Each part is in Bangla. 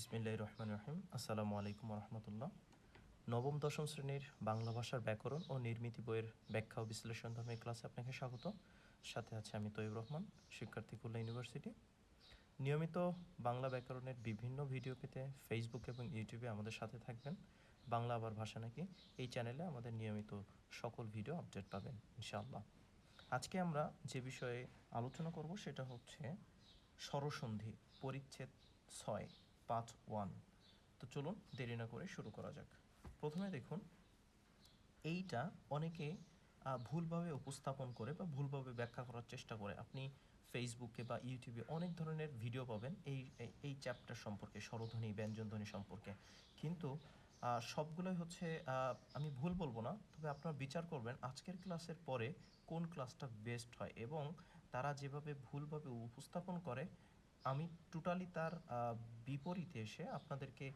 বিসমিল্লাহ রহমান রহিম আসসালামু আলাইকুম রহমতুল্লাহ নবম, দশম শ্রেণির বাংলা ভাষার ব্যাকরণ ও নির্মিতি বইয়ের ব্যাখ্যা ও বিশ্লেষণ ধর্মের ক্লাসে আপনাকে স্বাগত। সাথে আছে আমি তৈব রহমান, শিক্ষার্থী খুলনা ইউনিভার্সিটি। নিয়মিত বাংলা ব্যাকরণের বিভিন্ন ভিডিও পেতে ফেসবুক এবং ইউটিউবে আমাদের সাথে থাকবেন। বাংলা আবার ভাষা নাকি? এই চ্যানেলে আমাদের নিয়মিত সকল ভিডিও আপডেট পাবেন, ইনশাআল্লাহ। আজকে আমরা যে বিষয়ে আলোচনা করব সেটা হচ্ছে স্বরসন্ধি, পরিচ্ছেদ ছয়। পাঁচ ওয়ান। তো চলুন দেরি না করে শুরু করা যাক। প্রথমে দেখুন, এইটা অনেকে ভুলভাবে উপস্থাপন করে বা ভুলভাবে ব্যাখ্যা করার চেষ্টা করে। আপনি ফেসবুকে বা ইউটিউবে অনেক ধরনের ভিডিও পাবেন এই, এই- এই চ্যাপ্টার সম্পর্কে, স্বরধ্বনি, ব্যঞ্জনধ্বনি সম্পর্কে। কিন্তু সবগুলোই হচ্ছে আমি ভুল বলব না, তবে আপনারা বিচার করবেন আজকের ক্লাসের পরে কোন ক্লাসটা বেস্ট হয় এবং তারা যেভাবে ভুলভাবে উপস্থাপন করে আমি টোটালি তার বিপরীতে এসে আপনাদেরকে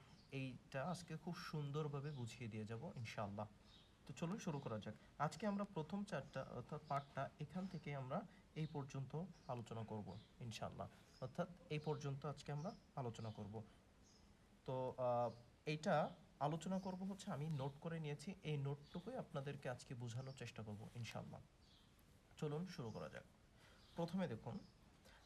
এইটা আজকে খুব সুন্দরভাবে বুঝিয়ে দিয়ে যাব, ইনশাআল্লাহ। তো চলুন শুরু করা যাক। আজকে আমরা প্রথম চারটা, অর্থাৎ পার্টটা এখান থেকে আমরা এই পর্যন্ত আলোচনা করব, ইনশাআল্লাহ। অর্থাৎ এই পর্যন্ত আজকে আমরা আলোচনা করব। তো এইটা আলোচনা করব হচ্ছে আমি নোট করে নিয়েছি, এই নোটটুকুই আপনাদেরকে আজকে বোঝানোর চেষ্টা করব, ইনশাআল্লাহ। চলুন শুরু করা যাক। প্রথমে দেখুন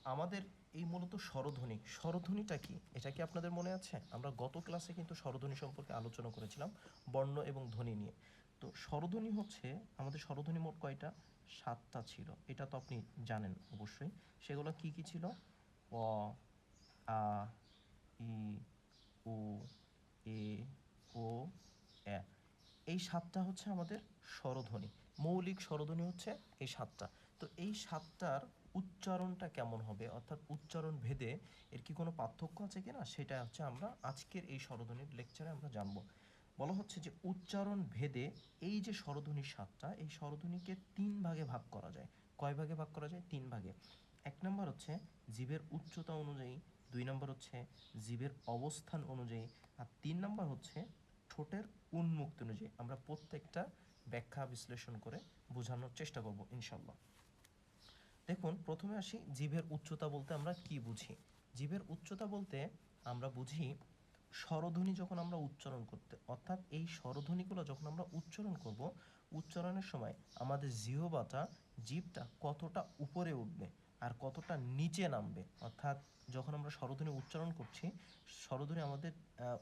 আমাদের এই মূলত স্বরধ্বনি, স্বরধ্বনিটা কি? এটা কি আপনাদের মনে আছে? আমরা গত ক্লাসে কিন্তু স্বরধ্বনি সম্পর্কে আলোচনা করেছিলাম, বর্ণ এবং ধ্বনি নিয়ে। তো স্বরধ্বনি হচ্ছে, আমাদের স্বরধ্বনি মোট কয়টা? সাতটা ছিল। এটা তো আপনি জানেন অবশ্যই। সেগুলো কি কি ছিল? অ আ, ই ও এ ও, এ। এই সাতটা হচ্ছে আমাদের স্বরধ্বনি। মৌলিক স্বরধ্বনি হচ্ছে এই সাতটা। তো এই সাতটার উচ্চারণটা কেমন হবে? অর্থাৎ উচ্চারণ ভেদে এর কি কোনো পার্থক্য আছে কিনা? সেটা হচ্ছে আমরা আজকের এই স্বরধ্বনির লেকচারে আমরা জানব। বলা হচ্ছে যে উচ্চারণ ভেদে এই যে স্বরধ্বনির সাতটা, এই স্বরধ্বনিকে তিন ভাগে ভাগ করা যায়। কয় ভাগে ভাগ করা যায়? তিন ভাগে। এক নম্বর হচ্ছে জীবের উচ্চতা অনুযায়ী, দুই নম্বর হচ্ছে জীবের অবস্থান অনুযায়ী, আর তিন নম্বর হচ্ছে ঠোঁটের উন্মুক্ত অনুযায়ী। আমরা প্রত্যেকটা ব্যাখ্যা বিশ্লেষণ করে বোঝানোর চেষ্টা করব ইনশাল্লাহ দেখুন, প্রথমে আসি জীবের উচ্চতা বলতে আমরা কি বুঝি? জীবের উচ্চতা বলতে আমরা বুঝি স্বরধ্বনি যখন আমরা উচ্চারণ করতে, অর্থাৎ এই স্বরধ্বনিগুলো যখন আমরা উচ্চারণ করব, উচ্চারণের সময় আমাদের জিহবাটা, জীবটা কতটা উপরে উঠবে আর কতটা নিচে নামবে। অর্থাৎ যখন আমরা স্বরধ্বনি উচ্চারণ করছি, স্বরধ্বনি আমাদের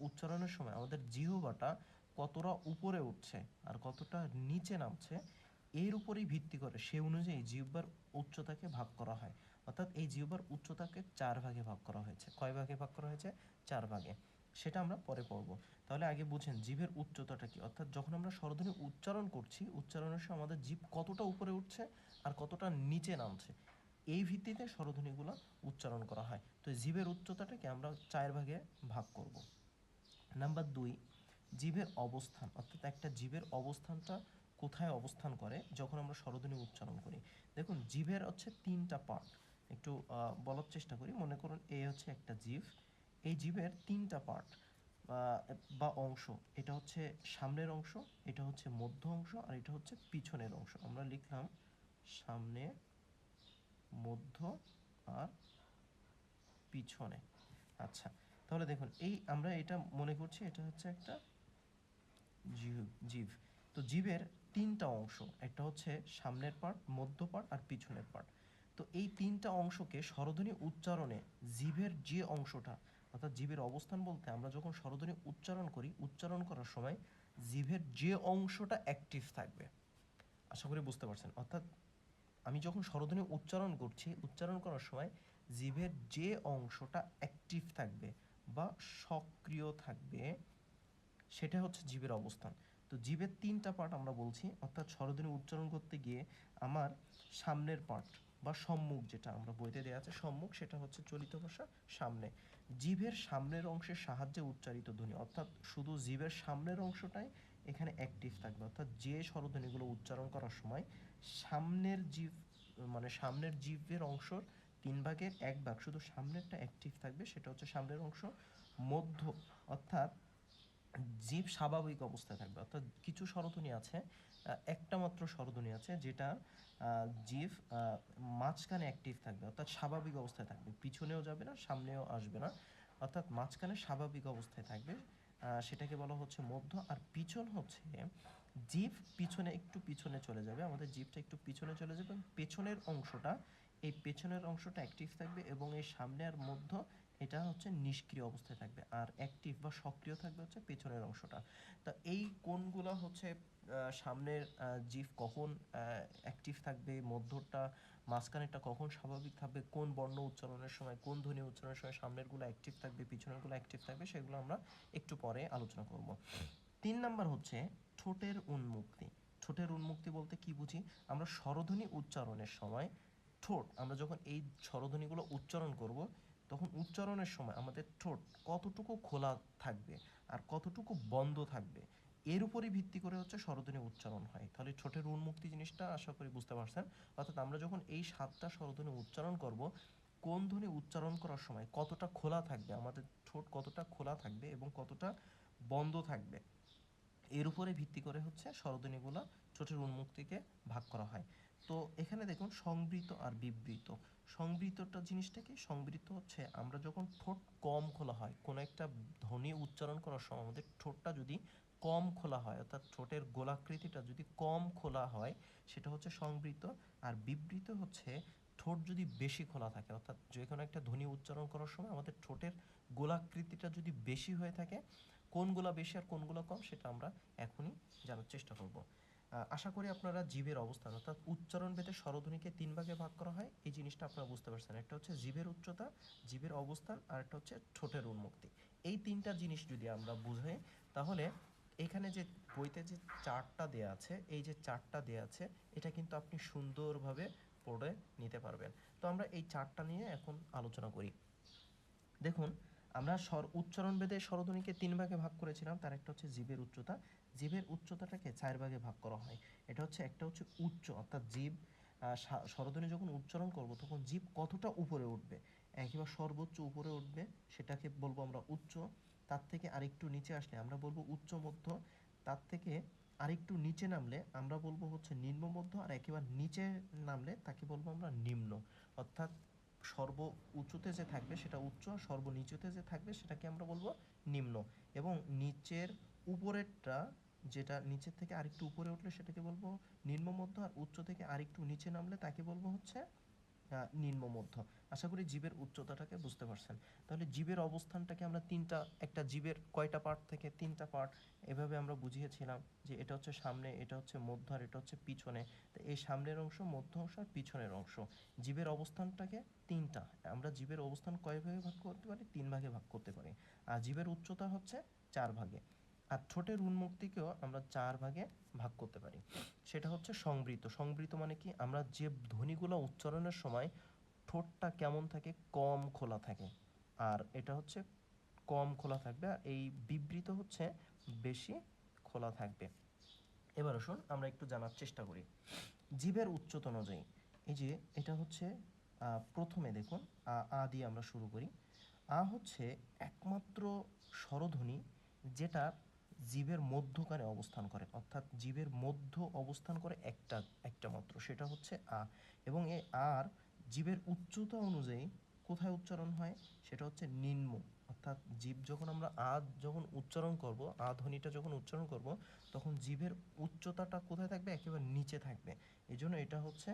উচ্চারণের সময় আমাদের জিহবাটা কতটা উপরে উঠছে আর কতটা নিচে নামছে, এর উপরেই ভিত্তি করে। সে অনুযায়ী জিহ্বার উচ্চতাকে ভাগ করা হয়। অর্থাৎ এই জিহ্বার উচ্চতাকে চার ভাগে ভাগ করা হয়েছে। কয় ভাগে ভাগ করা হয়েছে? চার ভাগে। সেটা আমরা পরে পড়ব। তাহলে আগে বুঝেন জিভের উচ্চতাটা কি। অর্থাৎ যখন আমরা স্বরধ্বনি উচ্চারণ করছি, উচ্চারণের সময় আমাদের জীব কতটা উপরে উঠছে আর কতটা নিচে নামছে, এই ভিত্তিতে স্বরধ্বনিগুলো উচ্চারণ করা হয়। তো জীবের উচ্চতাটাকে আমরা চার ভাগে ভাগ করব। নাম্বার দুই, জীবের অবস্থান। অর্থাৎ একটা জীবের অবস্থানটা কোথায় অবস্থান করে যখন আমরা স্বরধ্বনি উচ্চারণ করি। দেখুন, জীবের হচ্ছে তিনটা পার্ট একটু বলার চেষ্টা করি। মনে করুন, এ হচ্ছে একটা জীব। এই জীবের তিনটা পার্ট বা অংশ। এটা হচ্ছে সামনের অংশ, এটা হচ্ছে মধ্য অংশ, আর এটা হচ্ছে পিছনের অংশ। আমরা লিখলাম সামনে, মধ্য আর পিছনে। আচ্ছা তাহলে দেখুন, এই আমরা এটা মনে করছি, এটা হচ্ছে একটা জীব জীব। তো জীবের তিনটা অংশ, একটা হচ্ছে সামনের পার্ট মধ্য পার্ট আর পিছনের পার্ট তো এই তিনটা অংশকে স্বরধ্বনি উচ্চারণে জীবের যে অংশটা, অর্থাৎ জীবের অবস্থান বলতে আমরা যখন স্বরধ্বনি উচ্চারণ করি, উচ্চারণ করার সময় জীবের যে অংশটা অ্যাক্টিভ থাকবে। আশা করি বুঝতে পারছেন। অর্থাৎ আমি যখন স্বরধ্বনি উচ্চারণ করছি, উচ্চারণ করার সময় জীবের যে অংশটা অ্যাক্টিভ থাকবে বা সক্রিয় থাকবে, সেটা হচ্ছে জীবের অবস্থান। তো জীবের তিনটা পার্ট আমরা বলছি, অর্থাৎ স্বরধ্বনি উচ্চারণ করতে গিয়ে আমার সামনের পার্ট বা সম্মুখ যেটা আমরা বইতে দেওয়া আছে, সম্মুখ সেটা হচ্ছে চলিত ভাষা, সামনে। জিভের সামনের অংশের সাহায্যে উচ্চারিত ধ্বনি, অর্থাৎ শুধু জীবের সামনের অংশটাই এখানে অ্যাক্টিভ থাকবে, অর্থাৎ যে স্বরধ্বনিগুলো উচ্চারণ করার সময় সামনের জীব মানে সামনের জীবের অংশর তিন ভাগের এক ভাগ, শুধু সামনেরটা অ্যাক্টিভ থাকবে, সেটা হচ্ছে সামনের অংশ, মধ্য, অর্থাৎ জীব স্বাভাবিক অবস্থায় থাকবে। অর্থাৎ কিছু স্বরধ্বনি আছে একটা মাত্র স্বরধ্বনি আছে যেটা জীব মাঝখানে অ্যাক্টিভ থাকবে। অর্থাৎ স্বাভাবিক অবস্থায় থাকবে। পিছনেও যাবে না, সামনেও আসবে না। অর্থাৎ মাঝখানে স্বাভাবিক অবস্থায় থাকবে। সেটাকে বলা হচ্ছে মধ্য। আর পিছন হচ্ছে জিভ পিছনে, একটু পিছনে চলে যাবে। আমাদের জিভটা একটু পিছনে চলে যাবে পেছনের অংশটা, এই পেছনের অংশটা অ্যাক্টিভ থাকবে এবং এই সামনে আর মধ্য এটা হচ্ছে নিষ্ক্রিয় অবস্থায় থাকবে, আর অ্যাক্টিভ বা সক্রিয় থাকবে হচ্ছে পেছনের অংশটা। তা এই কোনগুলো হচ্ছে সামনের জিভ কখন অ্যাক্টিভ থাকবে, মধ্যটা, মাঝখানেরটা কখন স্বাভাবিক থাকবে, কোন বর্ণ উচ্চারণের সময়, কোন ধ্বনি উচ্চারণের সময় সামনেরগুলো অ্যাক্টিভ থাকবে, পিছনেরগুলো অ্যাক্টিভ থাকবে, সেগুলো আমরা একটু পরে আলোচনা করব। তিন নাম্বার হচ্ছে ঠোঁটের উন্মুক্তি। ঠোঁটের উন্মুক্তি বলতে কি বুঝি? আমরা স্বরধ্বনি উচ্চারণের সময় ঠোঁট, আমরা যখন এই স্বরধ্বনিগুলো উচ্চারণ করব তখন উচ্চারণের সময় আমাদের ঠোঁট কতটুকু খোলা থাকবে আর কতটুকু বন্ধ থাকবে, এর উপরই ভিত্তি করে হচ্ছে স্বরধ্বনি উচ্চারণ হয়। তাহলে ঠোঁটের উন্মুক্তি জিনিসটা আশা করি বুঝতে পারছেন। অর্থাৎ আমরা যখন এই সাতটা স্বরধ্বনি উচ্চারণ করব, কোন ধ্বনি উচ্চারণ করার সময় কতটা খোলা থাকবে, আমাদের ঠোঁট কতটা খোলা থাকবে এবং কতটা বন্ধ থাকবে, এর উপরে ভিত্তি করে হচ্ছে স্বরধ্বনিগুলো ঠোঁটের উন্মুক্তিকে ভাগ করা হয়। তো এখানে দেখুন সংবৃত আর বিবৃত। সংবৃতটা জিনিসটা কি? সংবৃত হচ্ছে আমরা যখন ঠোঁট কম খোলা হয়, কোনো একটা ধ্বনি উচ্চারণ করার সময় আমাদের ঠোঁটটা যদি কম খোলা হয়, অর্থাৎ ঠোঁটের গোলাকৃতিটা যদি কম খোলা হয়, সেটা হচ্ছে সংবৃত। আর বিবৃত হচ্ছে ঠোঁট যদি বেশি খোলা থাকে, অর্থাৎ যে কোনো একটা ধ্বনি উচ্চারণ করার সময় আমাদের ঠোঁটের গোলাকৃতিটা যদি বেশি হয়ে থাকে, কোনগুলা বেশি আর কোনগুলো কম, সেটা আমরা এখনই জানার চেষ্টা করব। আশা করি আপনারা জীবের অবস্থান, অর্থাৎ উচ্চারণ ভেদে স্বরধ্বনিকে তিন ভাগে ভাগ করা হয়। এই জিনিসটা আপনারা বুঝতে পারছেন। একটা হচ্ছে জীবের উচ্চতা, জীবের অবস্থান, আর একটা হচ্ছে ঠোঁটের উন্মুক্তি। এই তিনটা জিনিস যদি আমরা বুঝাই তাহলে এখানে যে বইতে যে চারটা দেয়া আছে, এই যে চারটা দেয়া আছে, এটা কিন্তু আপনি সুন্দরভাবে পড়ে নিতে পারবেন। তো আমরা এই চারটা নিয়ে এখন আলোচনা করি। দেখুন আমরা স্বর উচ্চারণ ভেদে স্বরধ্বনিকে তিন ভাগে ভাগ করেছিলাম। তার একটা হচ্ছে জীবের উচ্চতা। জীবের উচ্চতাটাকে চার ভাগে ভাগ করা হয়। এটা হচ্ছে একটা হচ্ছে উচ্চ, অর্থাৎ জীব স্বরধ্বনি যখন উচ্চারণ করব, তখন জীব কতটা উপরে উঠবে? একেবারে সর্বোচ্চ উপরে উঠবে, সেটাকে বলব আমরা উচ্চ। তার থেকে আরেকটু নিচে আসলে আমরা বলব উচ্চ মধ্য। তার থেকে আরেকটু নিচে নামলে আমরা বলব হচ্ছে নিম্ন মধ্য, আর একেবারে নিচে নামলে তাকে বলব আমরা নিম্ন। অর্থাৎ সর্ব উঁচুতে যে থাকবে সেটা উচ্চ আর সর্ব নিচুতে যে থাকবে সেটাকে আমরা বলব নিম্ন। এবং নিচের উপরেরটা যেটা নিচের থেকে আরেকটু উপরে উঠলে সেটাকে বলব নিম্ন মধ্য আর উচ্চ থেকে আরেকটু নিচে নামলে তাকে বলব হচ্ছে নিম্ন মধ্য। আশা করি জীবের উচ্চতাটাকে বুঝতে পারছেন। তাহলে জীবের অবস্থানটাকে আমরা তিনটা, একটা জীবের কয়টা পার্ট থেকে তিনটা পার্ট এভাবে আমরা বুঝিয়েছিলাম যে এটা হচ্ছে সামনে, এটা হচ্ছে মধ্য আর এটা হচ্ছে পিছনে। তো এই সামনের অংশ, মধ্য অংশ আর পিছনের অংশ। জীবের অবস্থানটাকে তিনটা। আমরা জীবের অবস্থান কয় ভাগে ভাগ করতে পারি? তিন ভাগে ভাগ করতে পারি। আর জীবের উচ্চতা হচ্ছে চার ভাগে। আর ঠোঁটের উন্মুক্তিকেও আমরা চার ভাগে ভাগ করতে পারি। সেটা হচ্ছে সংবৃত। সংবৃত মানে কি? আমরা যে ধ্বনিগুলো উচ্চারণের সময় ঠোঁটটা কেমন থাকে? কম খোলা থাকে। আর এটা হচ্ছে কম খোলা থাকবে আর এই বিবৃত হচ্ছে বেশি খোলা থাকবে। এবার আসুন আমরা একটু জানার চেষ্টা করি। জীবের উচ্চতা অনুযায়ী। এই যে এটা হচ্ছে প্রথমে দেখুন, আ আ দিয়ে আমরা শুরু করি। আ হচ্ছে একমাত্র স্বরধ্বনি যেটা জীবের মধ্যখানে অবস্থান করে, অর্থাৎ জীবের মধ্য অবস্থান করে একটা একটা মাত্র, সেটা হচ্ছে আ। এবং এ আর জীবের উচ্চতা অনুযায়ী কোথায় উচ্চারণ হয়? সেটা হচ্ছে নিম্ন। অর্থাৎ জীব যখন আমরা আ যখন উচ্চারণ করব, আ ধ্বনিটা যখন উচ্চারণ করব, তখন জীবের উচ্চতাটা কোথায় থাকবে? একেবারে নিচে থাকবে। এই জন্য এটা হচ্ছে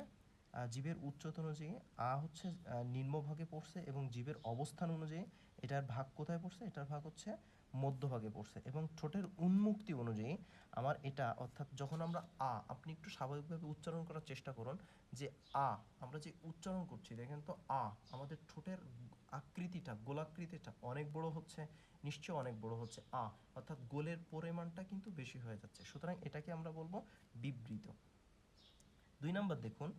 জীবের উচ্চতা অনুযায়ী আ হচ্ছে নিম্নভাগে পড়ছে এবং জীবের অবস্থান অনুযায়ী এটার ভাগ কোথায় পড়ছে? এটার ভাগ হচ্ছে মধ্যভাগে পড়ছে এবং ঠোঁটের উন্মুক্তি অনুযায়ী আমার এটা অর্থাৎ যখন আমরা আ, আপনি একটু স্বাভাবিকভাবে উচ্চারণ করার চেষ্টা করুন যে আ, আমরা যে উচ্চারণ করছি, দেখেন তো আ, আমাদের ঠোঁটের আকৃতিটা, গোলাকৃতিটা অনেক বড় হচ্ছে নিশ্চয় অনেক বড় হচ্ছে। আ, অর্থাৎ গোলের পরিমাণটা কিন্তু বেশি হয়ে যাচ্ছে। সুতরাং এটাকে আমরা বলব বিবৃত। দুই নাম্বার দেখুন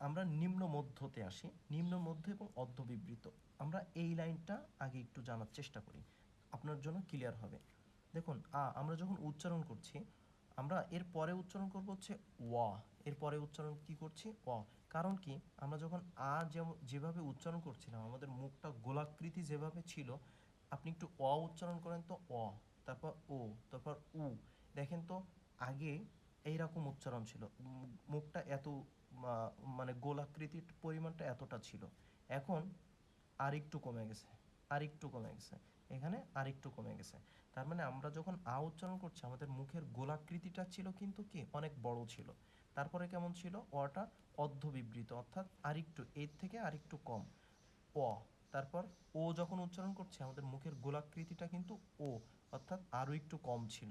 আমরা নিম্ন মধ্যতে আসি, নিম্ন মধ্য এবং অর্ধ বিবৃত আমরা এই লাইনটা আগে একটু জানার চেষ্টা করি। আপনার জন্য ক্লিয়ার হবে। দেখুন, আ, আমরা যখন উচ্চারণ করছি, আমরা এর পরে উচ্চারণ করব হচ্ছে ওয়া এর পরে উচ্চারণ কি করছি? অ কারণ কি? আমরা যখন আ যেমন যেভাবে উচ্চারণ করছিলাম, আমাদের মুখটা গোলাকৃতি যেভাবে ছিল, আপনি একটু অ উচ্চারণ করেন তো অ, তারপর ও, তারপর উ। দেখেন তো, আগে এইরকম উচ্চারণ ছিল। মুখটা এত মানে গোলাকৃতির পরিমাণটা এতটা ছিল। এখন আর একটু কমে গেছে আর একটু কমে গেছে। এখানে আরেকটু কমে গেছে। তার মানে আমরা যখন আ উচ্চারণ করছি, আমাদের মুখের গোলাকৃতিটা ছিল কিন্তু কি? অনেক বড় ছিল। তারপরে কেমন ছিল? অটা অর্ধবিবৃত, অর্থাৎ আরেকটু, এর থেকে আরেকটু কম। অ তারপর ও যখন উচ্চারণ করছি, আমাদের মুখের গোলাকৃতিটা কিন্তু ও, অর্থাৎ আরও একটু কম ছিল।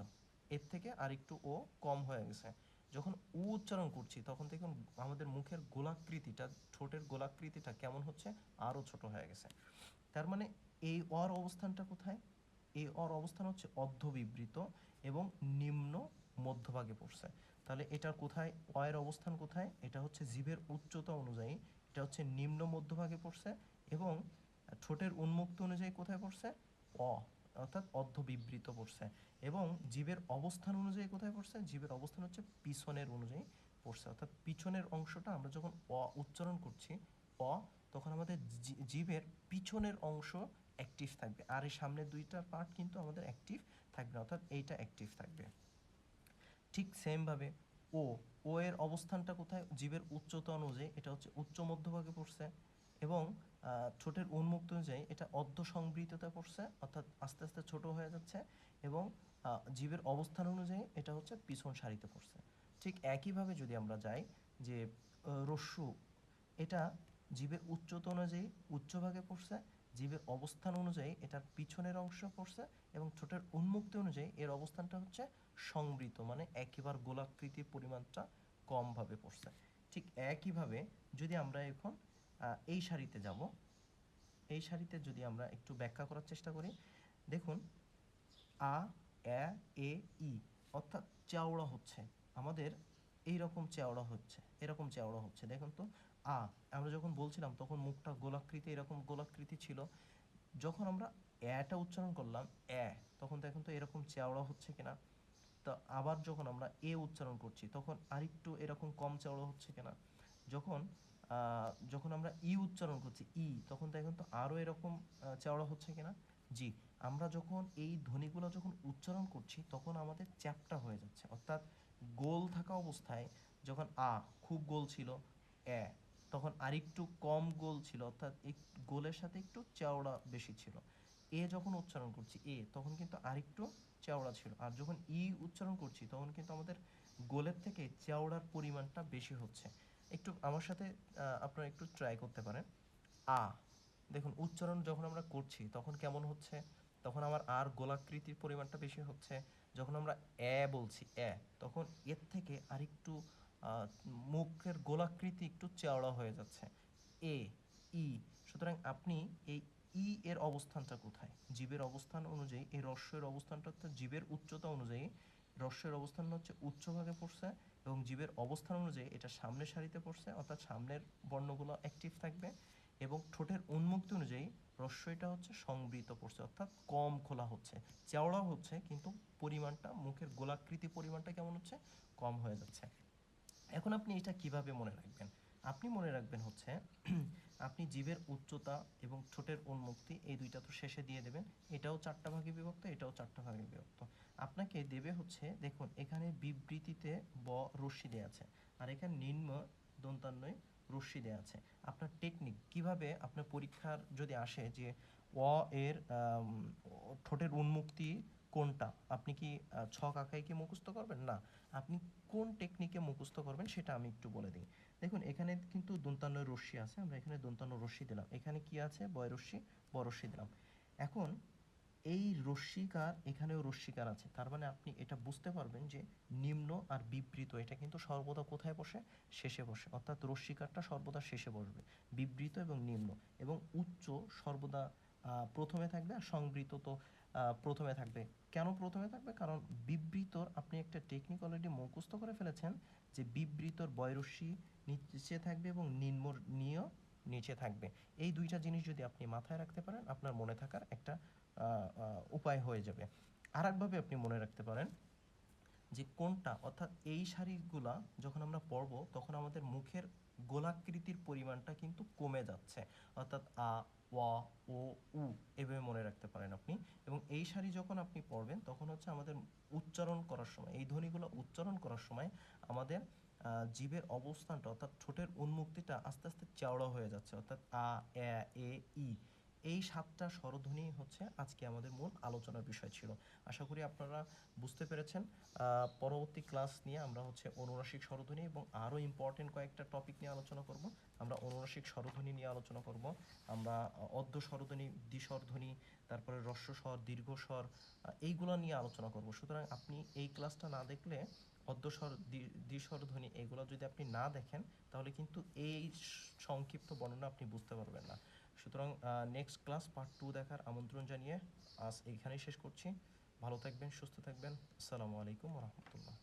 এর থেকে আরেকটু ও কম হয়ে গেছে। যখন উ উচ্চারণ করছি, তখন দেখুন আমাদের মুখের গোলাকৃতিটা, ঠোঁটের গোলাকৃতিটা কেমন হচ্ছে? আরও ছোট হয়ে গেছে। তার মানে এই অর অবস্থানটা কোথায়? এই অর অবস্থান হচ্ছে অর্ধবিবৃত এবং নিম্ন মধ্যভাগে পড়ছে। তাহলে এটার কোথায়? অয়ের অবস্থান কোথায়? এটা হচ্ছে জীবের উচ্চতা অনুযায়ী, এটা হচ্ছে নিম্ন মধ্যভাগে পড়ছে এবং ঠোঁটের উন্মুক্ত অনুযায়ী কোথায় পড়ছে? অ, অর্থাৎ অর্ধবিবৃত পড়ছে এবং জীবের অবস্থান অনুযায়ী কোথায় পড়ছে? জীবের অবস্থান হচ্ছে পিছনের অনুযায়ী পড়ছে। অর্থাৎ পিছনের অংশটা আমরা যখন অ উচ্চারণ করছি, অ, তখন আমাদের জীবের পিছনের অংশ অ্যাক্টিভ থাকবে। আর এই সামনের দুইটা পার্ট কিন্তু আমাদের অ্যাক্টিভ থাকবে, অর্থাৎ এইটা অ্যাক্টিভ থাকবে। ঠিক সেমভাবে ও ও এর অবস্থানটা কোথায়? জীবের উচ্চতা অনুযায়ী, এটা হচ্ছে উচ্চ মধ্যভাগে পড়ছে এবং ঠোঁটের উন্মুক্ত অনুযায়ী এটা অর্ধ সংবৃততে পড়ছে, অর্থাৎ আস্তে আস্তে ছোট হয়ে যাচ্ছে এবং জীবের অবস্থান অনুযায়ী এটা হচ্ছে পিছন সারিতে পড়ছে। ঠিক একইভাবে যদি আমরা যাই যে রস্যু এটা জীবের উচ্চতা অনুযায়ী উচ্চভাগে পড়ছে জীবের অবস্থান অনুযায়ী এটার পিছনের অংশ পড়ছে এবং ঠোঁটের উন্মুক্তি অনুযায়ী এর অবস্থানটা হচ্ছে সংবৃত মানে একেবারে গোলাকৃতির পরিমাণটা কমভাবে পড়ছে। ঠিক একইভাবে যদি আমরা এখন এই শাড়িতে যাব, এই সারিতে যদি আমরা একটু ব্যাখ্যা করার চেষ্টা করি, দেখুন, আ, এ এ, ই, অর্থাৎ চাওড়া হচ্ছে। আমাদের এই রকম চেওড়া হচ্ছে, এরকম চেওড়া হচ্ছে। দেখুন তো আ, আমরা যখন বলছিলাম, তখন মুখটা গোলাকৃতি, এরকম গোলাকৃতি ছিল। যখন আমরা এটা উচ্চারণ করলাম, এ, তখন দেখুন তো এরকম চেওড়া হচ্ছে কিনা? তো আবার যখন আমরা এ উচ্চারণ করছি, তখন আরেকটু এরকম কম চেওড়া হচ্ছে কিনা? যখন যখন আমরা ই উচ্চারণ করছি, ই, তখন দেখুন তো আরও এরকম চেওড়া হচ্ছে কিনা? জি, আমরা যখন এই ধ্বনিগুলো যখন উচ্চারণ করছি, তখন আমাদের চ্যাপটা হয়ে যাচ্ছে। অর্থাৎ গোল থাকা অবস্থায় যখন আ, খুব গোল ছিল, এ তখন আরেকটু কম গোল ছিল, অর্থাৎ এক, গোলের সাথে একটু চওড়া বেশি ছিল। এ যখন উচ্চারণ করছি, এ, তখন কিন্তু আরেকটু চওড়া ছিল। আর যখন ই উচ্চারণ করছি, তখন কিন্তু আমাদের গোলের থেকে চওড়ার পরিমাণটা বেশি হচ্ছে। একটু আমার সাথে আপনারা একটু ট্রাই করতে পারেন। আ, দেখুন, উচ্চারণ যখন আমরা করছি, তখন কেমন হচ্ছে? তখন আমার আর গোলাকৃতির পরিমাণটা বেশি হচ্ছে। যখন আমরা এ বলছি, এ, তখন এর থেকে আরেকটু মুখের গোলাকৃতি একটু চওড়া হয়ে যাচ্ছে। এ, ই, সুতরাং আপনি এই ই এর অবস্থানটা কোথায়? জীবের অবস্থান অনুযায়ী, এই রস্যের অবস্থানটা অর্থাৎ জীবের উচ্চতা অনুযায়ী রস্যের অবস্থান হচ্ছে উচ্চভাগে পড়ছে এবং জীবের অবস্থান অনুযায়ী এটা সামনের সারিতে পড়ছে, অর্থাৎ সামনের বর্ণগুলো অ্যাক্টিভ থাকবে এবং ঠোঁটের উন্মুক্তি অনুযায়ী রস্যইটা হচ্ছে সংবৃত পড়ছে, অর্থাৎ কম খোলা হচ্ছে। চওড়া হচ্ছে, কিন্তু পরিমাণটা, মুখের গোলাকৃতি পরিমাণটা কেমন হচ্ছে? কম হয়ে যাচ্ছে। এখন আপনি এটা কীভাবে মনে রাখবেন? আপনি মনে রাখবেন হচ্ছে, আপনি জীবের উচ্চতা এবং ঠোঁটের উন্মুক্তি এই দুইটা তো শেষে দিয়ে দেবেন। এটাও চারটা ভাগে বিভক্ত, এটাও চারটা ভাগে বিভক্ত। আপনাকে দেবে হচ্ছে, দেখুন, এখানে বিবৃতিতে ব রশ্মি দেওয়া আছে, আর এখানে নিম্ন দন্তান্বয় রশ্মি দেওয়া আছে। আপনার টেকনিক কীভাবে আপনার পরীক্ষার যদি আসে যে, অ এর ঠোঁটের উন্মুক্তি কোনটা? আপনি কি ছক আঁকায় কি মুখস্থ করবেন? না। আপনি কোন টেকনিকে মুখস্থ করবেন সেটা আমি একটু বলে দিই। দেখুন, এখানে কিন্তু দন্তান্ন রশ্মি আছে। আমরা এখানে দন্তান্ন রশ্মি দিলাম। এখানে কি আছে? বয় রশ্মি ব রশ্মি দিলাম। এখন এই রশ্মিকার, এখানেও রশ্মিকার আছে। তার মানে আপনি এটা বুঝতে পারবেন যে নিম্ন আর বিবৃত, এটা কিন্তু সর্বদা কোথায় বসে? শেষে বসে। অর্থাৎ রশ্মিকারটা সর্বদা শেষে বসবে। বিবৃত এবং নিম্ন। এবং উচ্চ সর্বদা প্রথমে থাকবে আর সংবৃত তো প্রথমে থাকবে। কেন প্রথমে থাকবে? কারণ বিবৃতর আপনি একটা টেকনিক অলরেডি মুখস্থ করে ফেলেছেন যে বিবৃতর বয়রশ্মি নিচে থাকবে এবং নিম্ন নিয় নিচে থাকবে। এই দুইটা জিনিস যদি আপনি মাথায় রাখতে পারেন, আপনার মনে থাকার একটা উপায় হয়ে যাবে। আর একভাবে আপনি মনে রাখতে পারেন যে কোনটা, অর্থাৎ এই শাড়িগুলা যখন আমরা পরবো, তখন আমাদের মুখের গোলাকৃতির পরিমাণটা কিন্তু কমে যাচ্ছে। অর্থাৎ আ ওয়া ও, উ এভাবে মনে রাখতে পারেন আপনি। এবং এই শাড়ি যখন আপনি পরবেন, তখন হচ্ছে আমাদের উচ্চারণ করার সময়, এই ধ্বনিগুলো উচ্চারণ করার সময় আমাদের জীবের অবস্থানটা, অর্থাৎ ঠোঁটের উন্মুক্তিটা আস্তে আস্তে চওড়া হয়ে যাচ্ছে। অর্থাৎ আ এ, ই এই সাতটা স্বরধ্বনি হচ্ছে আজকে আমাদের মূল আলোচনার বিষয় ছিল। আশা করি আপনারা বুঝতে পেরেছেন। পরবর্তী ক্লাস নিয়ে আমরা হচ্ছে অনুনাসিক স্বরধ্বনি এবং আরও ইম্পর্টেন্ট কয়েকটা টপিক নিয়ে আলোচনা করব। আমরা অনুনাসিক স্বরধ্বনি নিয়ে আলোচনা করব। আমরা অর্ধ স্বরধ্বনি দ্বিস্বরধ্বনি তারপরে হ্রস্ব স্বর দীর্ঘ স্বর আহ, এইগুলো নিয়ে আলোচনা করব। সুতরাং আপনি এই ক্লাসটা না দেখলে অর্ধস্বর দ্বি- দ্বিস্বরধ্বনি এগুলো যদি আপনি না দেখেন তাহলে কিন্তু এই সংক্ষিপ্ত বর্ণনা আপনি বুঝতে পারবেন না। সুতরাং নেক্সট ক্লাস পার্ট টু দেখার আমন্ত্রণ জানিয়ে আজ এইখানেই শেষ করছি। ভালো থাকবেন, সুস্থ থাকবেন। আসসালামু আলাইকুম রহমতুল্লাহ।